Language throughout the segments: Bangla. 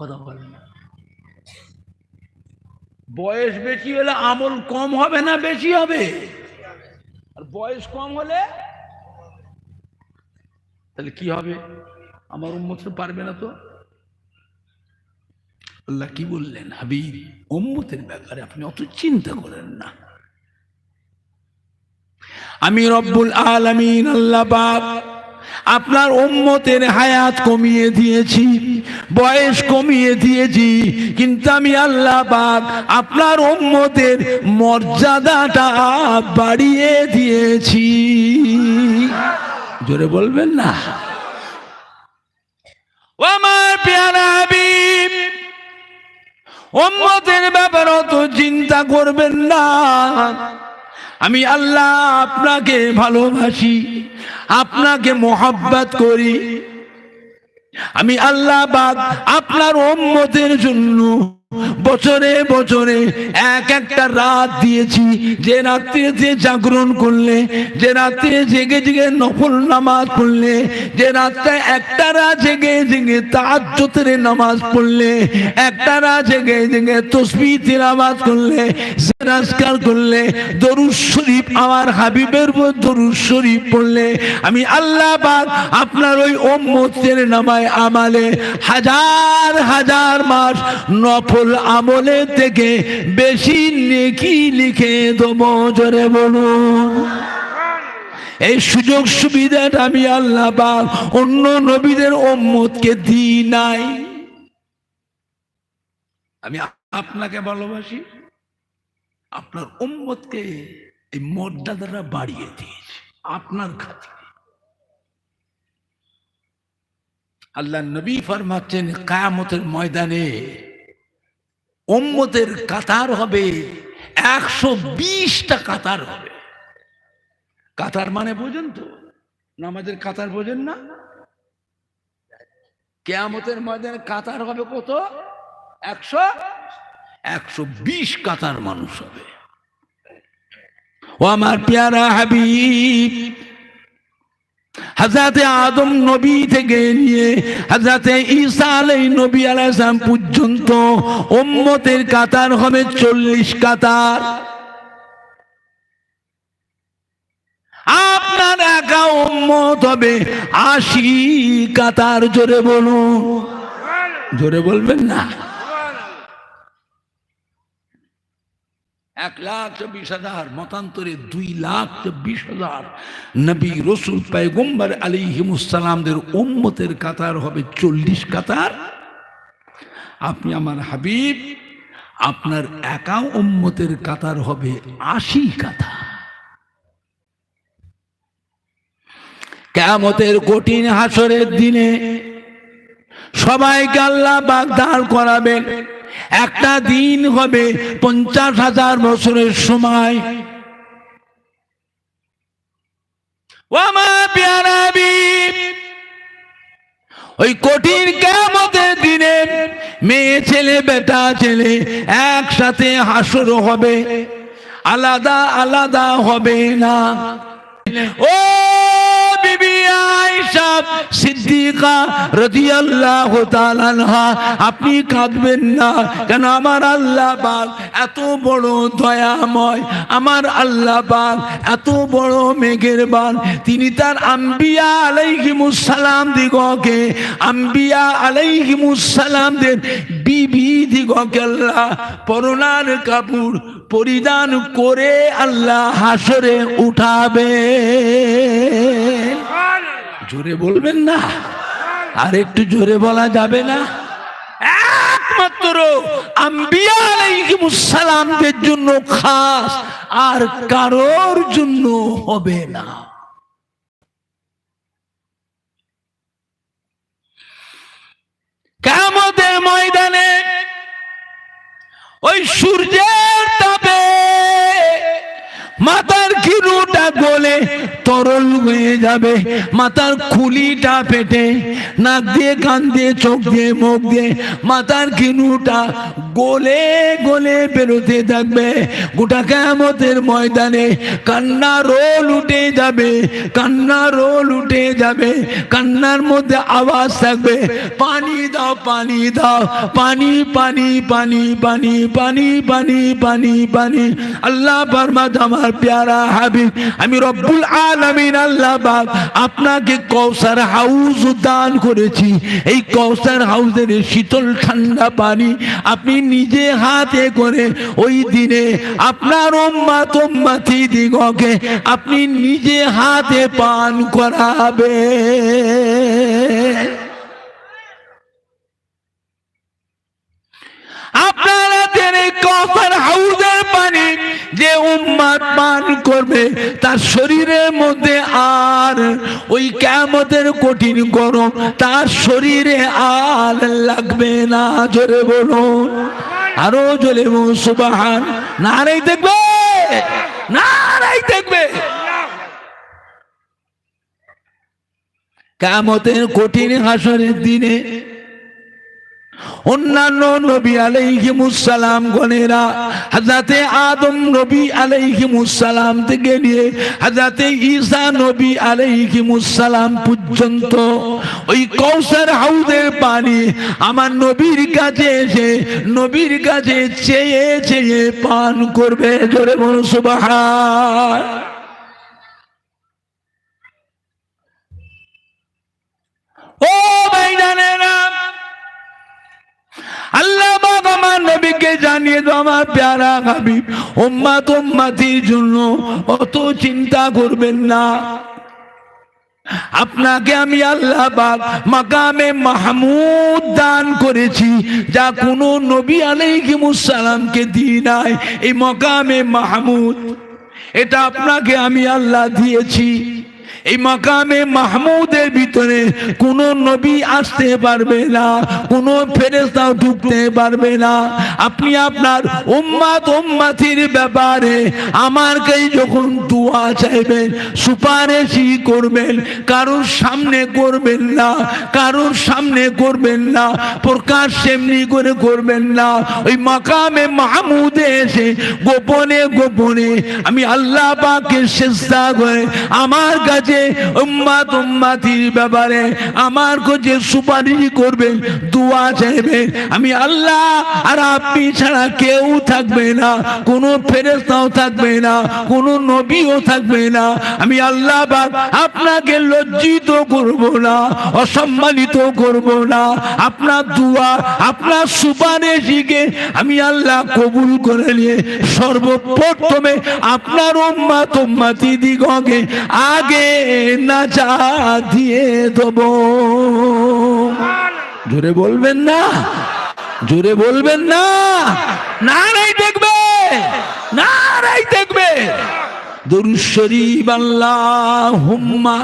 কথা বলে না। বয়স বেশি হলে আমল কম হবে না বেশি হবে? আর বয়স কম হলে? তাহলে কি হবে? আমার উম্মত পারবে না তো। আল্লাহ কি বললেন? হাবিব, উম্মতের ব্যাপারে আপনি অত চিন্তা করেন না। আমি রব্বুল আলামিন, আল্লাহ বাপ আপনার উম্মতের হায়াত কমিয়ে দিয়েছি, বয়স কমিয়ে দিয়েছি, কিন্তু আমি আল্লাহ বাপ আপনার উম্মতের মর্যাদাটা বাড়িয়ে দিয়েছি। জোরে বলবেন না? আমার পেয়ারা হাবিব, উম্মতের ব্যাপারে অত চিন্তা করবেন না। আমি আল্লাহ আপনাকে ভালোবাসি আপনাকে মোহাব্বত করি। আমি আল্লাহ বাদ আপনার ওম্মতের জন্য বছরে বছরে এক একটা রাত দিয়েছি। যে রাত্রিতে জাগরণ করলে, যে রাত্রে জেগে জেগে নফল নামাজ পড়লে, যে রাত্রে একটা রাত জেগে জেগে তাজ্জতের নামাজ পড়লে, একটা রাত জেগে জেগে তসবি তিলাবাত করলে সেরাজকার করলে, দরুদ শরীফ আমার হাবিবের উপর দরুদ শরীফ পড়লে, আমি আল্লাহ পাক আপনার ওই ওম্মতের নামায় আমালে হাজার হাজার মাস নফল আমলে থেকে বেশি নেকি লিখে দেবো জোরে বলুন এই সুযোগ সুবিধাটা আমি আল্লাহ পাক অন্য নবীদের ওম্মতকে দিই নাই। আমি আপনাকে ভালোবাসি, আপনার উম্মতকে এই মর্যাদাটা বাড়িয়ে দিয়েছে, আপনার খাতিরে। আল্লাহ নবী ফরমাচ্ছেন, কায়ামতের ময়দানে উম্মতের কাতার হবে, একশো বিশটা কাতার হবে। কাতার মানে বোঝেন তো, নামাজের কাতার বোঝেন না? কেয়ামতের ময়দানে কাতার হবে কত? একশো? একশো বিশ কাতার মানুষ হবে। ও আমার পেয়ারা হাবিব হাজাতে আদম নবী থেকে নিয়ে হাজাতে ঈসা আলাই নবী আলাইসালাম পর্যন্ত উম্মতের কাতার হবে চল্লিশ কাতার। আপনার একা উম্মত হবে আশি কাতার, জোরে বলুন। জোরে বলবেন না? এক লাখ চব্বিশ হাজার, মতান্তরে দুই লাখ চব্বিশ হাজার নবী রসুল পায়গম্বর আলী হিমুসালামদের উম্মতের কাতার হবে চল্লিশ কাতার। আপনি আমার হাবিব, আপনার একা উম্মতের কাতার হবে আশি কাতার। কেমতের কঠিন হাসরের দিনে সবাইকে আল্লাহ বাগদার করাবেন। একটা দিন হবে পঞ্চাশ হাজার বছরের সময়। ওই কঠিন কেমতের দিনে মেয়ে ছেলে, বেটা ছেলে একসাথে হাসর হবে, আলাদা আলাদা হবে না। ও সিদ্দিকা রাদিয়াল্লাহু তাআলা আপনি কাঁদবেন না। কেন আমার আল্লাহ পাক এত বড় দয়াময় আমার আল্লাহ পাক এত বড় মেঘের বান তিনি তার আম্বিয়া আলাইহিমুস সালাম দিগকে আম্বিয়া আলাইহিমুস সালামদের বিবি দিগকে আল্লাহ। পরনার কাপড় পরিধান করে আল্লাহ হাসরে উঠাবে জোরে বলবেন না? আর একটু জোরে বলা যাবে না? একমাত্র জন্য খাস, আর কারোর জন্য হবে না। কামতের ময়দানে ওই সূর্যের তাপে গলে তরল হয়ে যাবে। মাথার খুলিটা পেটে নাক দিয়ে, কান দিয়ে, চোখ দিয়ে, মুখ দিয়ে মাথার কিনুটা গোলে গোলে বেরোতে থাকবে। গোটা কেমতের ময়দানে কান্না রোল উঠে যাবে কান্না রোল উঠে যাবে, কান্নার মধ্যে আওয়াজ থাকবে, পানি দাও পানি দাও, পানি পানি পানি পানি পানি পানি পানি পানি। আল্লাহ বরমাদ আমার প্যারা হাবিব, আমি রব্বুল আলামিন আল্লাহ বাব আপনাকে কৌসার হাউস দান করেছি। এই কৌসার হাউসের শীতল ঠান্ডা পানি আপনি নিজে হাতে করে ওই দিনে আপনার তোম্মাতি দিগকে আপনি নিজে হাতে পান করাবে আপনার হাতের এই কফার হাউসের পানি যে উম্মাদ পান করবে, তার শরীরের মধ্যে আর ওই কেমতের কঠিন গরম, তার শরীরে আর লাগবে না, জোরে বলুন। আরও জোরে সুবাহান। নারাই দেখবে নারাই দেখবে। কঠিন হাসরের দিনে অন্যান্য নবী আলাইহিমুসালাম গণেরা হাজাতে আদম নবী আলাইহিমুসালাম থেকে নিয়ে হাজাতে ঈসা নবী আলাইহিমুসালাম পর্যন্ত ওই কৌসার হাউদের পানি আমার নবীর কাছে এসে নবীর কাছে চেয়ে চেয়ে পান করবে, জোরে বল সুবহান। ও ভাইজানেরা আল্লাহ বাবা আমার নবীকে জানিয়ে দাও আমার প্যারা হাবিব। উম্মাত উম্মাতির জন্য অত চিন্তা করবেন না। আপনাকে আমি আল্লাহ বাগ মাকামে মাহমুদ দান করেছি, যা কোনো নবী আলাইহিমুসালামকে দিই নাই। এই মকামে মাহমুদ, এটা আপনাকে আমি আল্লাহ দিয়েছি। এই মাকামে মাহমুদের ভিতরে কোন নবী আসতে পারবে না, কোন ফেরেস্তাও ঢুকতে পারবে না। আপনি আপনার উম্মাত উম্মাতির ব্যাপারে আমার কাছে যখন দোয়া চাইবেন, সুপারিশই করবেন, কারোর সামনে করবেন না, কারোর সামনে করবেন না, প্রকাশ এমনি করে করবেন না। ওই মাকামে মাহমুদে এসে গোপনে গোপনে আমি আল্লাহ পাকে চেষ্টা করে আমার কাছে উম্মাত উম্মাতির ব্যাপারে আমার কাছে সুপারিশ করবেন দোয়া চাইবেন আমি আল্লাহ, আর আপনি ছাড়া কেউ থাকবে না, কোনো ফেরেস্তাও থাকবে না, কোনো নবীও থাকবে না। আমি আল্লাহ আপনাকে লজ্জিত করব না, অসম্মানিত করব না। আপনার দোয়া, আপনার সুপারিশকে আমি আল্লাহ কবুল করে নিয়ে সর্বপ্রথমে আপনার উম্মা তোমাতি দিগকে আগে না যা দিয়ে দেব। জোরে বলবেন না, জোরে বলবেন না। না নাই দেখবে না নাই দেখবে। দুরুশ্বরী বাল্লা হুম্মা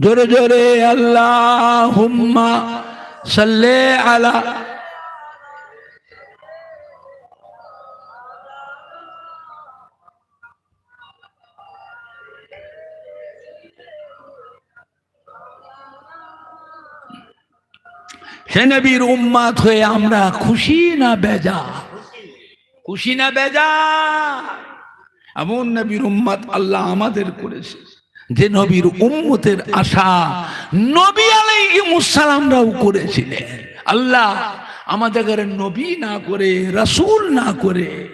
জোরে জোরে আল্লাহ হুম্মা সাল্লে আলা সে নবীর উম্মাত হয়ে আমরা খুশি না বেজা? খুশি না বেজা? এমন নবীর উম্মাত আল্লাহ আমাদের করেছে। যে নবীর উম্মতের আশা নবী আলাইহিমুসালামরাও করেছিলেন। আল্লাহ আমাদের নবী না করে, রাসূল না করে,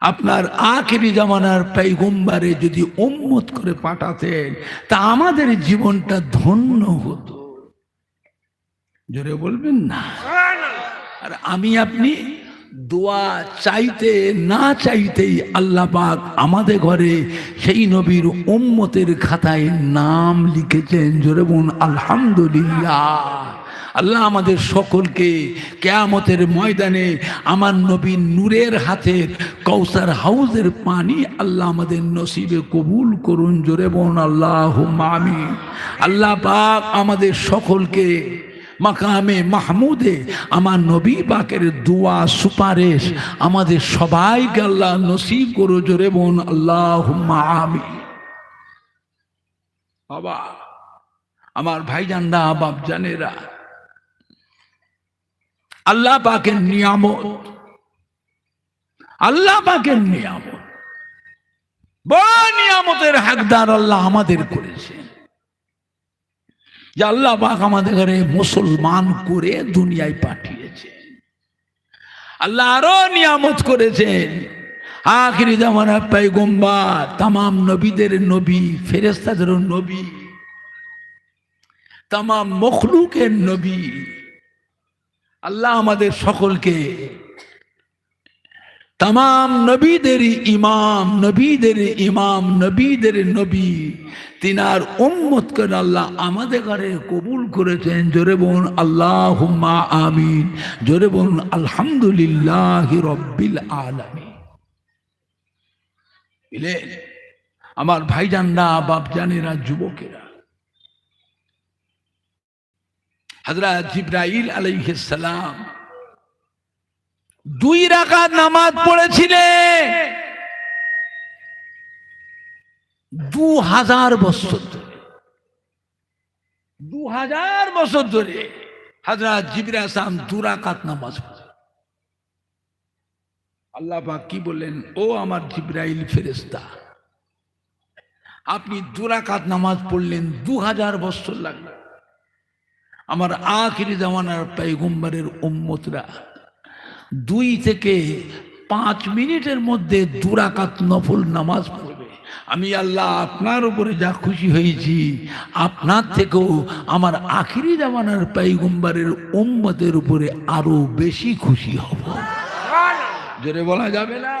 আপনার আখেরি জামানার পেগম্বারে যদি উম্মত করে পাঠাতেন, তা আমাদের জীবনটা ধন্য হতো। জোরে বলবেন না? আর আমি আপনি দোয়া চাইতে না চাইতেই আল্লাহ পাক আমাদের ঘরে সেই নবীর উম্মতের খাতায় নাম লিখেছেন। জোরে বোন আলহামদুলিল্লাহ। আল্লাহ আমাদের সকলকে কেয়ামতের ময়দানে আমার নবীন নূরের হাতের কৌসার হাউসের পানি আল্লাহ আমাদের নসিবে কবুল করুন। জোরে বোন আল্লাহ মামি আল্লাহ পাক আমাদের সকলকে মাকামে মাহমুদে, আমার নবী পাকের দোয়া সুপারিশ আমাদের সবাইকে আল্লাহ নসিব করো জোরে বোন আল্লাহ আমি বাবা, আমার ভাইজানরা বাপ জানেরা আল্লাহ পাকের নিয়ামত, আল্লাহ পাকের নিয়ামত, বড় নিয়ামতের হাকদার আল্লাহ আমাদের করেছে যে আল্লাহ পাক আমাদের ঘরে মুসলমান করে দুনিয়ায় পাঠিয়েছে। আল্লাহ আরও নিয়ামত করেছেন। আখিরি জামানা পেগম্বার তামাম নবীদের নবী ফেরেস্তাদেরও নবী, তামাম মখলুকের নবী। আল্লাহ আমাদের সকলকে তাম নবীদের ইমাম নবীদের ইমাম, নবীদের নবী, তিনার উম্মত করে আল্লাহ আমাদের ঘরে কবুল করেছেন। জোরে বোন আল্লাহ আমিন। জোরে বোন আলহামদুলিল্লাহ রব্বিল আলমী বুঝলেন আমার ভাইজানরা, বাপজানেরা, যুবকেরা। হজরত জিব্রাইল আলাইহিস দুই রাকাত নামাজ পড়েছিলে। দু হাজার বছর ধরে। দু হাজার বছর ধরে হাজরাত জিবরা সাম দু রাকাত নামাজ পড়ে। আল্লাহ পাক কি বললেন? ও আমার জিব্রাইল ফেরেস্তা আপনি দু রাকাত নামাজ পড়লেন দু হাজার বছর লাগল। আমার আখিরি জামানার পেগম্বরের উম্মতরা দুই থেকে পাঁচ মিনিটের মধ্যে দুরাকাত নফল নামাজ পড়বে। আমি আল্লাহ আপনার উপরে যা খুশি হয়েছি আপনার থেকেও আমার আখিরি জামানার পাইগুম্বারের উম্মতের উপরে আরও বেশি খুশি হব। জোরে বলা যাবে না?